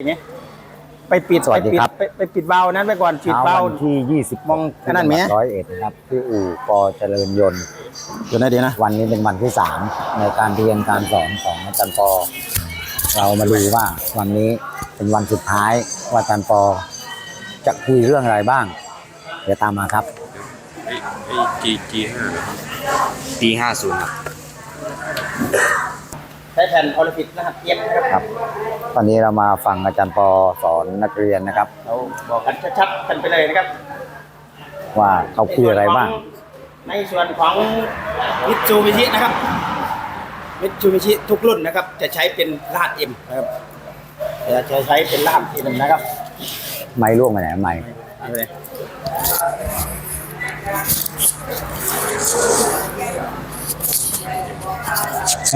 อย่างเงี้ยไปปิดสวัสดีไปปิดครับ ไปไปปิดเบานั้นไปก่อนปิดเช้าเบาวันที่ 20มองอันนั้นไหม ร้อยเอ็ดนะครับ ที่อู่ปอเจริญยนต์ เดี๋ยวนะเดี๋ยวนะวันนี้เป็นวันที่ 3 ในการเรียนการสอนของอาจารย์ปอ เรามาดูว่าวันนี้เป็นวันสุดท้ายว่าอาจารย์ปอ จะคุยเรื่องอะไรบ้าง เดี๋ยวตามมาครับ ไอ้ไอ้จีจีห้าจีห้าศูนย์ครับใช้แผ่นออลิฟิตรหัสเทียมนะครับครับ ตอนนี้เรามาฟังอาจารย์ปอสอนนักเรียนนะครับ เราบอกกันชัดๆกันไปเลยนะครับ ว่าเขาคุยอะไรบ้าง ในส่วนของมิตซูบิชินะครับมิตซูบิชิทุกรุ่นนะครับ จะใช้เป็นรหัสเอ็มนะครับจะใช้เป็นรหัสเอ็มนะครับ ไม่ล่วงไปไหนไม่เอาเลย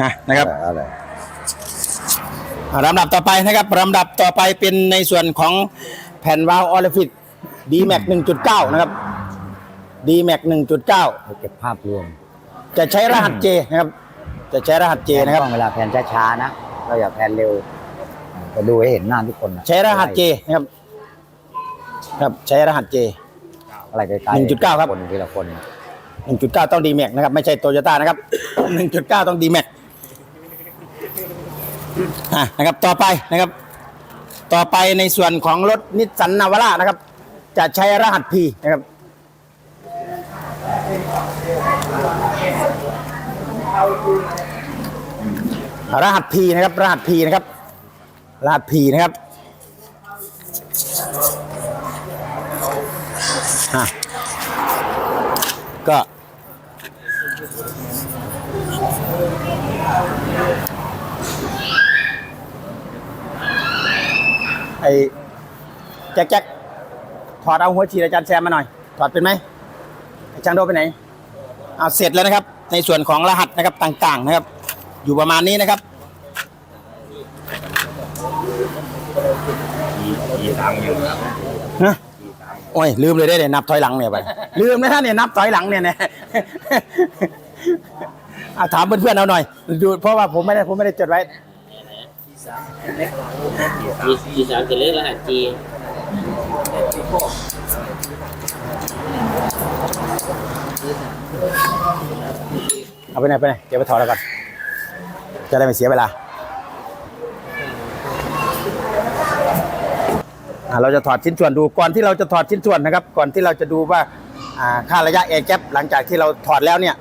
อะนะครับเอาเลยอ่าลำดับต่อไปนะครับลำดับต่อไปเป็นในส่วนของแผ่นวาล์วออลฟิต D-Max 1.9นะครับ D-Max 1.9เอาเก็บภาพรวม จะใช้รหัส J นะครับ จะใช้รหัส J นะครับต้องเวลาแพนช้าๆนะเราอย่าแพนเร็วจะดูให้เห็นหน้าทุกคนนะใช้รหัส J นะครับ ครับใช้รหัส J อะไรใกล้ๆ1.9ครับคนทีละคน1.9ต้อง D-Max นะครับ ไม่ใช่โตโยต้านะครับ1.9ต้อง D-Max อะนะครับต่อไปนะครับ ต่อไปในส่วนของรถนิสสันนาวาร่านะครับ จะใช้รหัส P นะครับ รหัส P นะครับ รหัส P นะครับ รหัส P นะครับอะก็ ไอ้ แจ็คแจ็คถอดเอาหัวฉีดอาจารย์แซมมาหน่อย ถอดเป็นไหมไอ้ช่างโดไปไหนเอาเสร็จแล้วนะครับ ในส่วนของรหัสนะครับต่างๆนะครับ อยู่ประมาณนี้นะครับจีสามอยู่ครับนะโอ้ยลืมเลยได้เนี่ยนับถอยหลังเนี่ยไปลืมนะท่านเนี่ยนับถอยหลังเนี่ยนะเอาถามเพื่อนๆเอาหน่อยดูเพราะว่าผมไม่ได้ผมไม่ได้จดไว้ จีจีสามจะเลือกรหัสจีเอาไปไหนไปไหนเดี๋ยวไปถอดแล้วก่อนจะได้ไม่เสียเวลาเราจะถอดชิ้นส่วนดูก่อนที่เราจะถอดชิ้นส่วนนะครับ ก่อนที่เราจะดูว่าค่าระยะแอร์แกปหลังจากที่เราถอดแล้วเนี่ย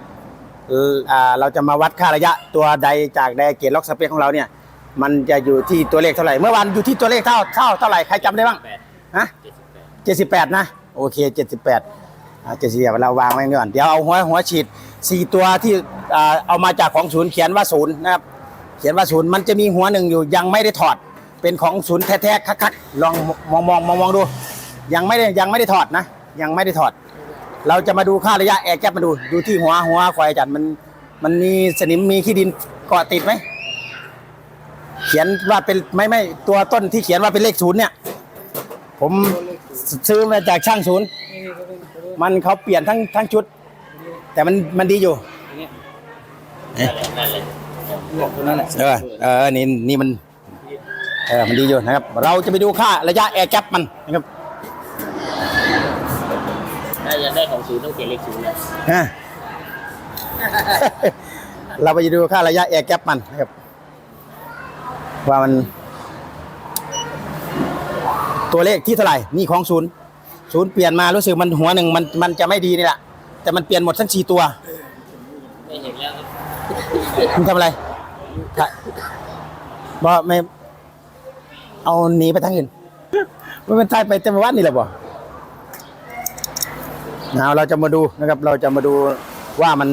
เอ่ออ่าเราจะมาวัดค่าระยะตัวใดจากไดเกตล็อกสเปคของเราเนี่ย มันจะอยู่ที่ตัวเลขเท่าไหร่ เมื่อวานอยู่ที่ตัวเลขเท่าเท่าเท่าไหร่ ใครจำได้บ้างแปดฮะเจ็ดสิบแปดเจ็ดสิบแปดนะ โอเคเจ็ดสิบแปดเจ็ดสิบแปดเราวางไว้ก่อน เดี๋ยวเอาหัวหัวฉีดสี่ตัวที่อ่าเอามาจากของศูนย์เขียนว่าศูนย์นะครับ เขียนว่าศูนย์มันจะมีหัวหนึ่งอยู่ยังไม่ได้ถอด เป็นของศูนย์แท้ๆคักๆลองมองมองมองมองดู ยังไม่ได้ยังไม่ได้ถอดนะ ยังไม่ได้ถอด เราจะมาดูค่าระยะแอร์แก๊ปมาดู ดูที่หัวหัวควายจัดมัน มันมีสนิมมีขี้ดินเกาะติดไหม เขียนว่าเป็นไม่ไม่ตัวต้นที่เขียนว่าเป็นเลขศูนย์เนี่ย ผมซื้อมาจากช่างศูนย์ มันเขาเปลี่ยนทั้งทั้งชุด แต่มันมันดีอยู่นั่นแหละเออเออนี่นี่มันเออมันดีอยู่นะครับ เราจะไปดูค่าระยะแอร์แกปมันนะครับถ้าจะได้ของศูนย์ต้องเขียนเลขศูนย์นะฮะเราไปดูค่าระยะแอร์แกปมันนะครับ ว่ามัน ตัวเลขที่เท่าไหร่นี่ของศูนย์ศูนย์เปลี่ยนมารู้สึกมันหัวหนึ่งมันมันจะไม่ดีนี่แหละแต่มันเปลี่ยนหมดทั้งสี่ตัวไม่เห็นแล้วครับคุณทำอะไรถ่ายบอไม่ เอาหนีไปทางอื่นมันเป็นทายไปเต็มวัดนี่แหละบ่เอาเราจะมาดูนะครับ เราจะมาดูว่ามัน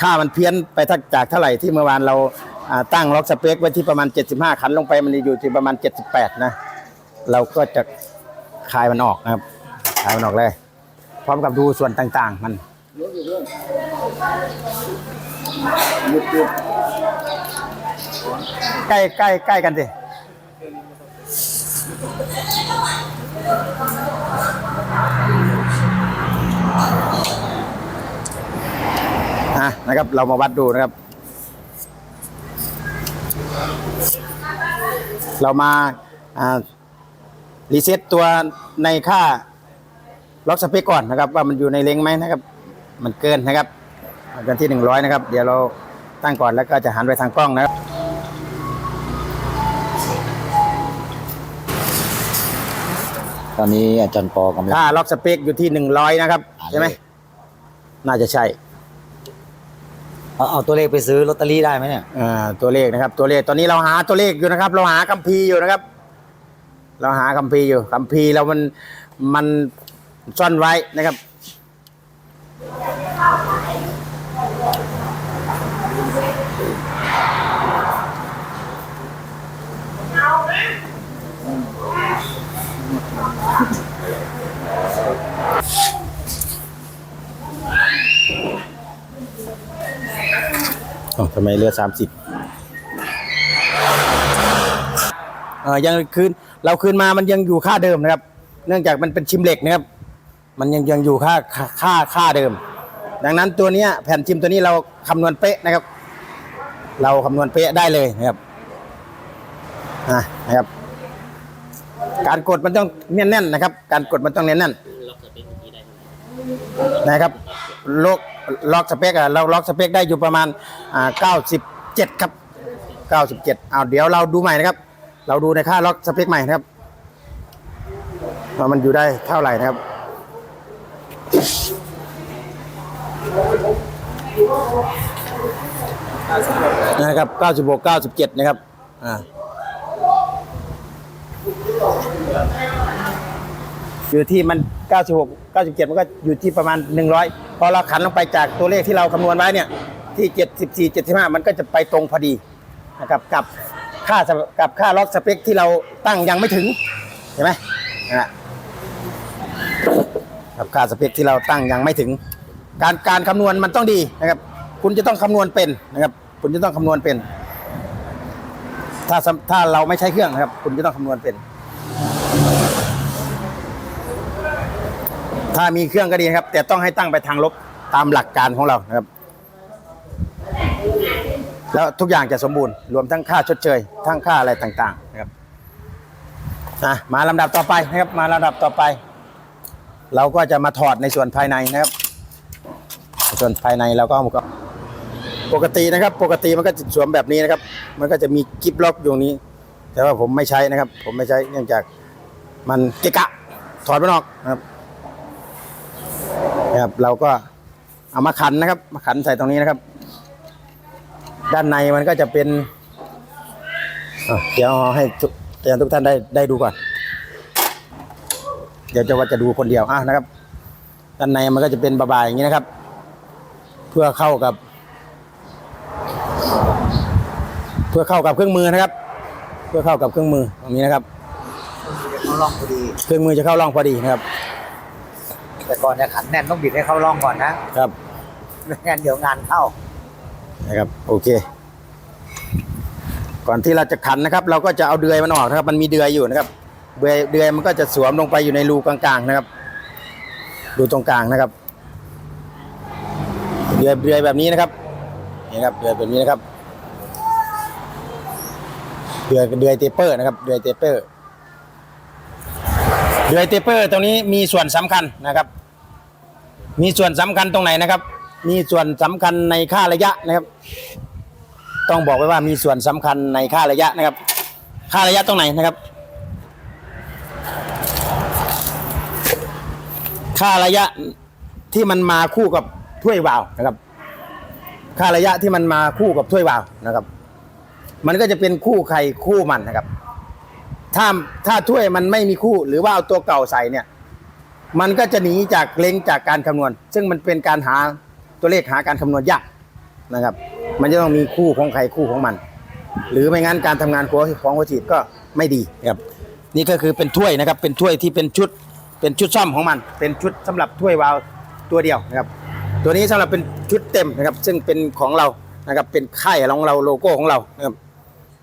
ค่ามันเพี้ยนไปทักจากเท่าไหร่ที่เมื่อวานเราอ่า ตั้งล็อกสเปคไว้ที่ประมาณ 75ขันลงไปมันอยู่ที่ประมาณ 78 นะ เราก็จะคลายมันออกนะครับคลายมันออกเลย พร้อมกับดูส่วนต่างๆ มันใกล้ใกล้ใกล้กันสิอะนะครับ เรามาวัดดูนะครับ เรามาอ่ารีเซ็ตตัวในค่าล็อกสเปคก่อนนะครับ ว่ามันอยู่ในเลงไหมนะครับ มันเกินนะครับมันเกินที่หนึ่งร้อยนะครับ เดี๋ยวเราตั้งก่อนแล้วก็จะหันไปทางกล้องนะครับตอนนี้อาจารย์ปอกำลัง ค่าล็อกสเปคอยู่ที่หนึ่งร้อยนะครับ ใช่ไหม น่าจะใช่ เอาเอาตัวเลขไปซื้อลอตเตอรี่ได้ไหมเนี่ย อ่าตัวเลขนะครับ ตัวเลขตอนนี้เราหาตัวเลขอยู่นะครับ เราหาคัมภีร์อยู่นะครับ เราหาคัมภีร์อยู่คัมภีร์เรามันมันซ่อนไว้นะครับ อ๋อ ทำไมเรือสามสิบเออยังคืนเราคืนมามันยังอยู่ค่าเดิมนะครับ เนื่องจากมันเป็นชิมเหล็กนะครับ มันยังยังอยู่ค่าค่าค่าค่าเดิม ดังนั้นตัวเนี้ยแผ่นชิมตัวนี้เราคำนวณเป๊ะนะครับ เราคำนวณเป๊ะได้เลยนะครับอะนะครับ การกดมันต้องแน่นๆนะครับ การกดมันต้องแน่นๆล็อกสเปคเมื่อกี้ได้เท่าไหร่นะครับล็อก ล็อกสเปคอะเราล็อกสเปคได้อยู่ประมาณอ่า97 ครับ 97เอาเดี๋ยวเราดูใหม่นะครับ เราดูในค่าล็อกสเปคใหม่นะครับว่ามันอยู่ได้เท่าไหร่นะครับ นะครับ 96 97 นะครับ อ่า อยู่ที่มัน 96 97 มันก็อยู่ที่ประมาณ 100 พอเราขันลงไปจากตัวเลขที่เราคำนวณไว้เนี่ยที่ 74 75 มันก็จะไปตรงพอดีนะครับกับค่ากับค่าล็อกสเปคที่เราตั้งยังไม่ถึงเห็นไหมนะฮะกับค่าสเปคที่เราตั้งยังไม่ถึง การการคำนวณมันต้องดีนะครับ คุณจะต้องคำนวณเป็นนะครับ คุณจะต้องคำนวณเป็น ถ้าถ้าเราไม่ใช้เครื่องนะครับ คุณจะต้องคำนวณเป็น ถ้ามีเครื่องก็ดีครับ แต่ต้องให้ตั้งไปทางลบตามหลักการของเรานะครับ แล้วทุกอย่างจะสมบูรณ์รวมทั้งค่าชดเชย ทั้งค่าอะไรต่างๆนะครับอะมาลำดับต่อไปนะครับ มาลำดับต่อไป เราก็จะมาถอดในส่วนภายในนะครับ ส่วนภายในเราก็เอาก็ปกตินะครับ ปกติมันก็จะสวมแบบนี้นะครับ มันก็จะมีกิฟล็อกอยู่นี้ แต่ว่าผมไม่ใช้นะครับ ผมไม่ใช้เนื่องจากมันเกะกะถอดมันออกนะครับ นะครับ เราก็เอามาขันนะครับ มาขันใส่ตรงนี้นะครับ ด้านในมันก็จะเป็นอะเดี๋ยวเอาให้ทุกอาจารย์ทุกท่านได้ได้ดูก่อน เดี๋ยวจะว่าจะดูคนเดียวอะนะครับ ด้านในมันก็จะเป็นบายๆอย่างนี้นะครับ เพื่อเข้ากับ เพื่อเข้ากับเครื่องมือนะครับ เพื่อเข้ากับเครื่องมือตรงนี้นะครับเขาล่องพอดีเครื่องมือจะเข้าร่องพอดีนะครับแต่ ก่อนจะขันแน่นต้องบิดให้เข้าร่องก่อนนะครับไม่งั้นเดี๋ยวงานเข้านะครับ โอเค ก่อนที่เราจะขันนะครับ เราก็จะเอาเดือยมันออกนะครับ มันมีเดือยอยู่นะครับเดือยเดือยมันก็จะสวมลงไปอยู่ในรูกลางๆนะครับรูตรงกลางนะครับเดือยเดือยแบบนี้นะครับนี่ครับเดือยแบบนี้นะครับเดือยเดือยเตเปอร์นะครับเดือยเตเปอร์เดือยเตเปอร์ตรงนี้มีส่วนสำคัญนะครับ มีส่วนสำคัญตรงไหนนะครับ มีส่วนสำคัญในค่าระยะนะครับ ต้องบอกไว้ว่ามีส่วนสำคัญในค่าระยะนะครับ ค่าระยะตรงไหนนะครับ ค่าระยะที่มันมาคู่กับถ้วยวาวนะครับ ค่าระยะที่มันมาคู่กับถ้วยวาวนะครับ มันก็จะเป็นคู่ใครคู่มันนะครับ ถ้าถ้าถ้วยมันไม่มีคู่ หรือว่าเอาตัวเก่าใส่เนี่ย มันก็จะหนีจากเล็งจากการคำนวณ ซึ่งมันเป็นการหาตัวเลขหาการคำนวณยากนะครับ มันจะต้องมีคู่ของใครคู่ของมัน หรือไม่งั้นการทำงานของของหัวฉีดก็ไม่ดีนะครับนี่ก็คือเป็นถ้วยนะครับ เป็นถ้วยที่เป็นชุดเป็นชุดซ่อมของมัน เป็นชุดสำหรับถ้วยวาล์วตัวเดียวนะครับ ตัวนี้สำหรับเป็นชุดเต็มนะครับ ซึ่งเป็นของเรานะครับเป็นค่ายของเราโลโก้ของเรานะครับ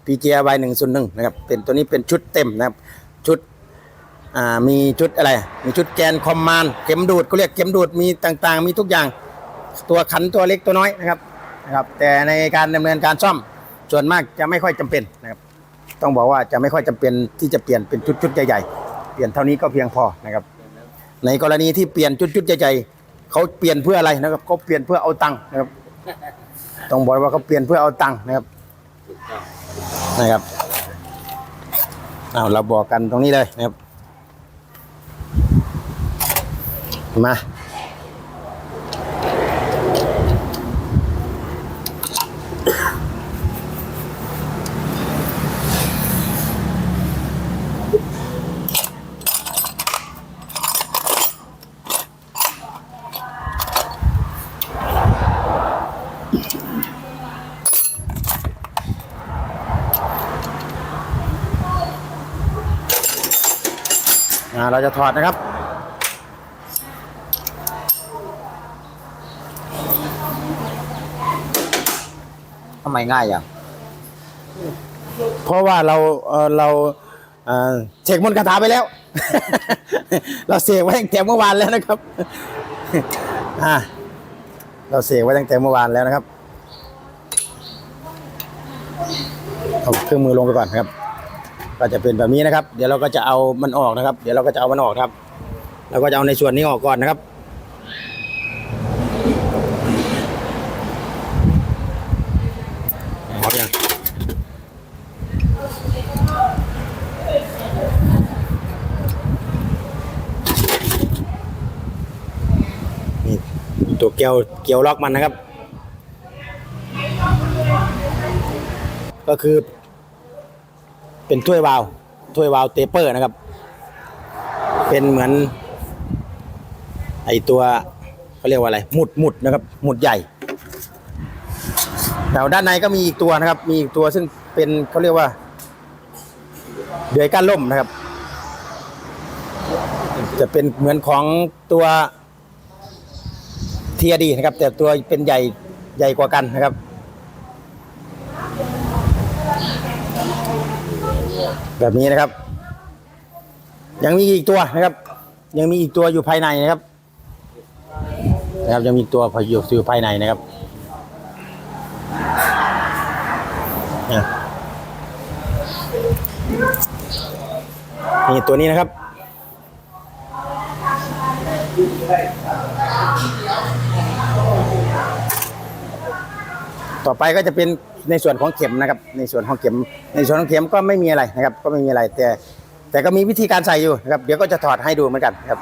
PGY 1 0 1นะครับเป็นตัวนี้เป็นชุดเต็มนะครับชุด อ่ามีชุดอะไร มีชุดแกนคอมมานด์เข็มดูดเขาเรียกเข็มดูดมีต่างๆ มีทุกอย่างตัวขันตัวเล็กตัวน้อยนะครับนะครับแต่ในการดำเนินการซ่อมส่วนมากจะไม่ค่อยจำเป็นนะครับต้องบอกว่าจะไม่ค่อยจำเป็นที่จะเปลี่ยนเป็นชุดๆใหญ่ๆเปลี่ยนเท่านี้ก็เพียงพอนะครับ ในกรณีที่เปลี่ยนชุดๆใหญ่ๆเขาเปลี่ยนเพื่ออะไรนะครับเขาเปลี่ยนเพื่อเอาตังค์นะครับต้องบอกว่าเขาเปลี่ยนเพื่อเอาตังค์นะครับนะครับเอาเราบอกกันตรงนี้เลยนะครับ มา เราจะถอดนะครับ ทำไมง่ายอย่างเพราะว่าเราเอ่อเราเอ่อเสกมนต์คาถาไปแล้ว เราเสกไว้ตั้งแต่เมื่อวานแล้วนะครับ อ่าเราเสกไว้ตั้งแต่เมื่อวานแล้วนะครับเอาเครื่องมือลงไปก่อนครับ ก็จะเป็นแบบนี้นะครับ เดี๋ยวเราก็จะเอามันออกนะครับ เดี๋ยวเราก็จะเอามันออกครับเราก็จะเอาในส่วนนี้ออกก่อนนะครับพร้อมยังนี่ตัวเกลียวเกลียวล็อกมันนะครับ ก็คือ เป็นถ้วยวาล์วถ้วยวาล์วเตเปอร์นะครับ เป็นเหมือน ไอตัวเขาเรียกว่าอะไรหมุดหมุดนะครับ หมุดใหญ่แต่ด้านในก็มีอีกตัวนะครับ มีอีกตัวซึ่งเป็นเขาเรียกว่าเดือยก้านล่มนะครับ จะเป็นเหมือนของตัวเทียดีนะครับ แต่ตัวเป็นใหญ่ใหญ่กว่ากันนะครับ แบบนี้นะครับ ยังมีอีกตัวนะครับ ยังมีอีกตัวอยู่ภายในนะครับ นะครับยังมีตัวอยู่อยู่ภายในนะครับนี่ตัวนี้นะครับ ต่อไปก็จะเป็นในส่วนของเข็มนะครับ ในส่วนของเข็ม ในส่วนของเข็มก็ไม่มีอะไรนะครับ ก็ไม่มีอะไรแต่แต่ก็มีวิธีการใส่อยู่นะครับ เดี๋ยวก็จะถอดให้ดูเหมือนกันครับ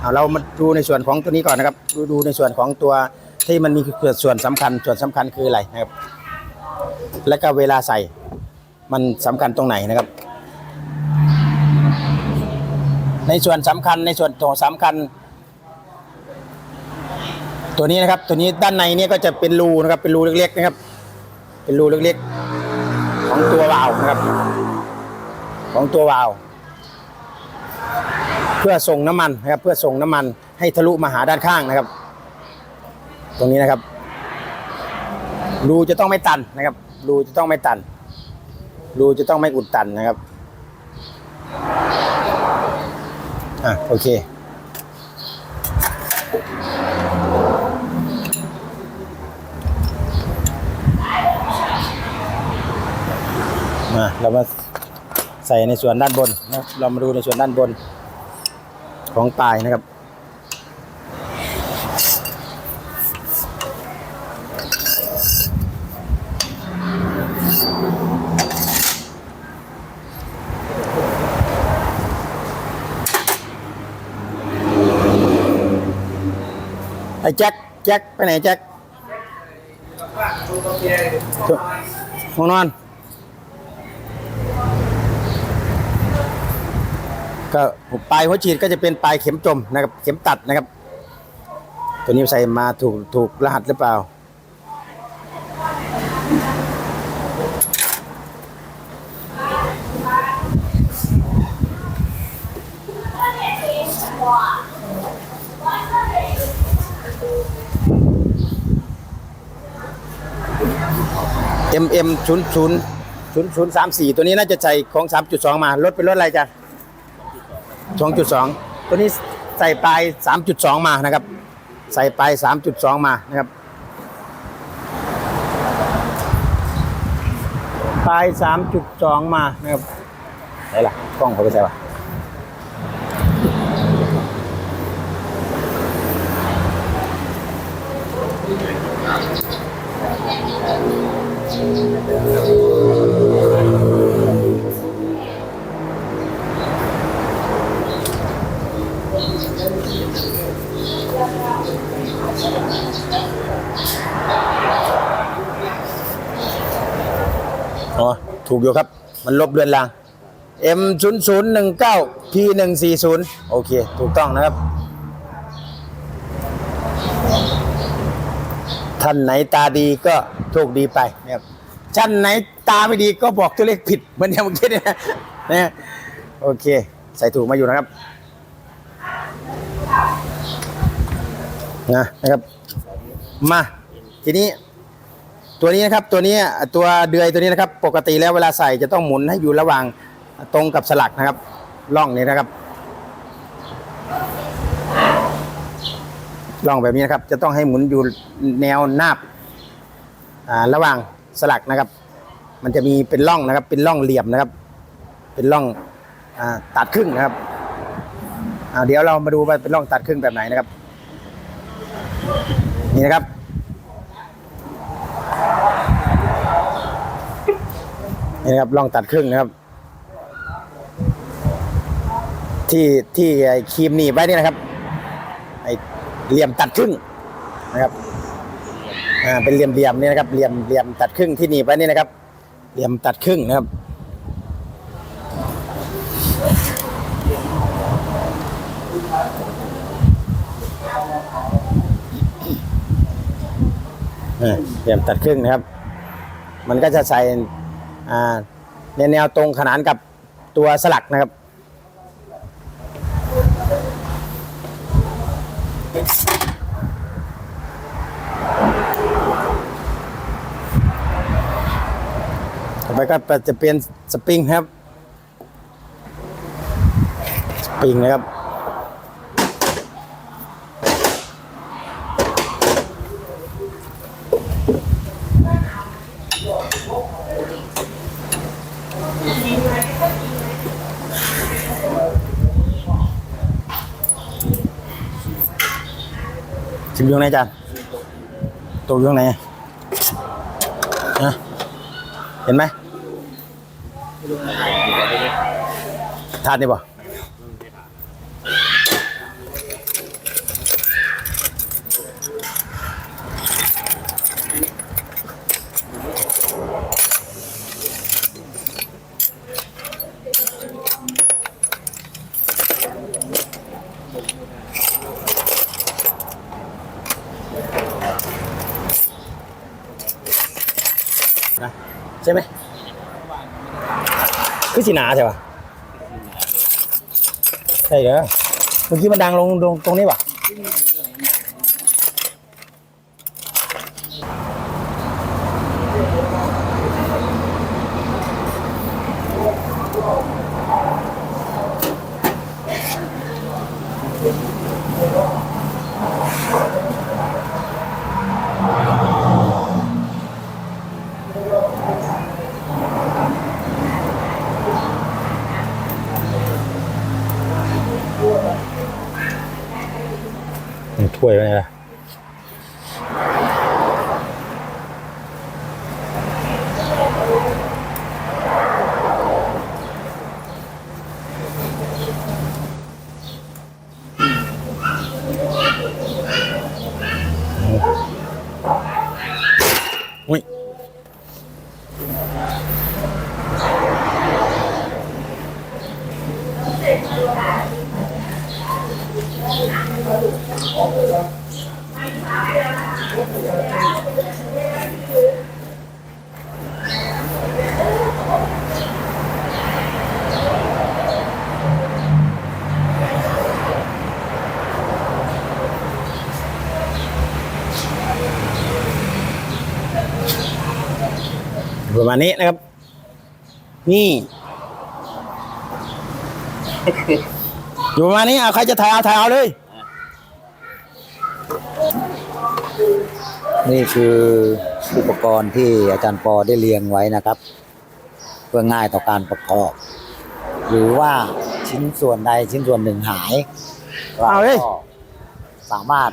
เอาเรามาดูในส่วนของตัวนี้ก่อนนะครับ ดูดูในส่วนของตัวที่มันมีส่วนสำคัญ ส่วนสำคัญคืออะไรนะครับ แล้วก็เวลาใส่มันสำคัญตรงไหนนะครับ ในส่วนสำคัญในส่วนของสำคัญ ตัวนี้นะครับ ตัวนี้ด้านในเนี่ยก็จะเป็นรูนะครับ เป็นรูเล็กๆนะครับ เป็นรูเล็กๆ ของตัววาล์วนะครับ ของตัววาล์วเพื่อส่งน้ำมันนะครับ เพื่อส่งน้ำมันให้ทะลุมาหาด้านข้างนะครับ ตรงนี้นะครับ รูจะต้องไม่ตันนะครับ รูจะต้องไม่ตัน รูจะต้องไม่อุดตันนะครับ อะโอเค มาเรามาใส่ในส่วนด้านบนนะเรามาดูในส่วนด้านบนของปลายนะครับ ไอ้แจ็คแจ็คไปไหนแจ็คห้องนอน ก็ปลายหัวฉีดก็จะเป็นปลายเข็มจมนะครับ เข็มตัดนะครับ ตัวนี้ใส่มาถูกถูกรหัสหรือเปล่า M M ศูนย์ศูนย์ศูนย์ศูนย์สามสี่ตัวนี้น่าจะใส่ของสามจุดสองมา ลดเป็นรถอะไรจ้ะ สองจุดสองตัวนี้ใส่ปลายสามจุดสองมานะครับ ใส่ปลายสามจุดสองมานะครับปลายสามจุดสองมานะครับไหนล่ะกล้องเขาไปใส่ปะอ๋อ ถูกอยู่ครับ มันลบเรือนราง M 0 0 1 9 P 1 4 0โอเค ถูกต้องนะครับ ท่านไหนตาดีก็โชคดีไปนะครับท่านไหนตาไม่ดีก็บอกตัวเลขผิดเหมือนอย่างเมื่อกี้เนี่ยนะนะโอเค ใส่ถูกมาอยู่นะครับนะนะครับ มา ทีนี้ ตัวนี้นะครับตัวนี้ตัวเดือยตัวนี้นะครับ ปกติแล้วเวลาใส่จะต้องหมุนให้อยู่ระหว่างตรงกับสลักนะครับร่องนี้นะครับร่องแบบนี้นะครับ จะต้องให้หมุนอยู่แนวนาบอ่าระหว่างสลักนะครับ มันจะมีเป็นร่องนะครับ เป็นร่องเหลี่ยมนะครับ เป็นร่องอตัดครึ่งนะครับเดี๋ยวเรามาดูว่าเป็นร่องตัดครึ่งแบบไหนนะครับ นี่นะครับ นี่นะครับลองตัดครึ่งนะครับ ที่ที่ไอ้ครีมหนีบไว้นี่นะครับ ไอ้เหลี่ยมตัดครึ่งนะครับอ่าเป็นเหลี่ยมเหลี่ยมนี่นะครับเหลี่ยมเหลี่ยมตัดครึ่งที่หนีบไว้นี่นะครับ เหลี่ยมตัดครึ่งนะครับเหลี่ยมตัดครึ่งนะครับ มันก็จะใส่ อ่าในแนวตรงขนานกับตัวสลักนะครับ ต่อไปก็จะเป็นสปริงครับ สปริงนะครับ อยู่ข้างในจานตกอยู่ข้างในนะเห็นไหมทานได้ป่ะนะ สีหนาใช่ป่ะใช่เหรอเมื่อกี้มันดังลงตรงตรงนี้ป่ะ ณนี้นะครับ นี่อยู่ประมาณนี้เอาใครจะถ่ายเอาถ่ายเอาเลย นี่คืออุปกรณ์ที่อาจารย์ปอได้เรียงไว้นะครับ เพื่อง่ายต่อการประกอบ หรือว่าชิ้นส่วนใดชิ้นส่วนหนึ่งหายเราเอาเฮ้ยก็สามารถ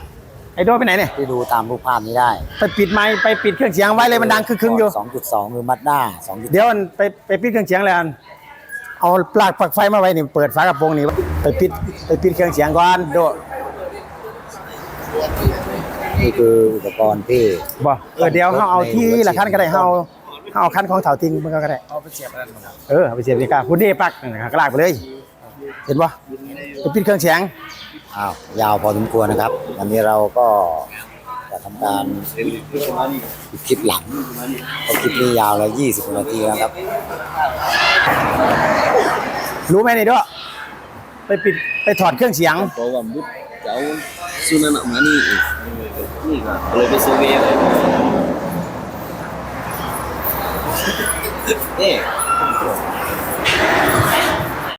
ไอ้โดไปไหนเนี่ย ที่ดูตามรูปภาพนี้ได้ไปปิดไมค์ไปปิดเครื่องเสียงไว้เลยมันดังคึกๆอยู่ 2.2 คือมัดด้า2.2เดี๋ยวมันไปไปปิดเครื่องเสียงเลยอันเอาปลั๊กปลั๊กไฟมาไว้นี่เปิดฝากระโปรงนี่ไปปิดไปปิดเครื่องเสียงก่อนโดนี่คืออุปกรณ์ที่บ่เออเดี๋ยวเขาเอาที่ละคันก็ได้เขาเอาเขาเอาคันของเถาติงมันก็ได้เอาไปเสียบอะไรมาเออเอาไปเสียบดีกว่าคุณนี่ปลั๊กนั่นนะครับก็ลากไปเลย เห็นบ่ไปปิดเครื่องเสียง อ้าวยาวพอสมควรนะครับวันนี้เราก็จะทำการปิดคลิปหลังเพราะคลิปนี้ยาวแล้ว20นาทีนะครับ รู้ไหมนี่ด้วยไปปิดไปถอดเครื่องเสียง เพราะว่ามุดจะเอาสุนันมานี่อีกนี่ก็เลยไปซอร์เวย์เลยเอ๊ะ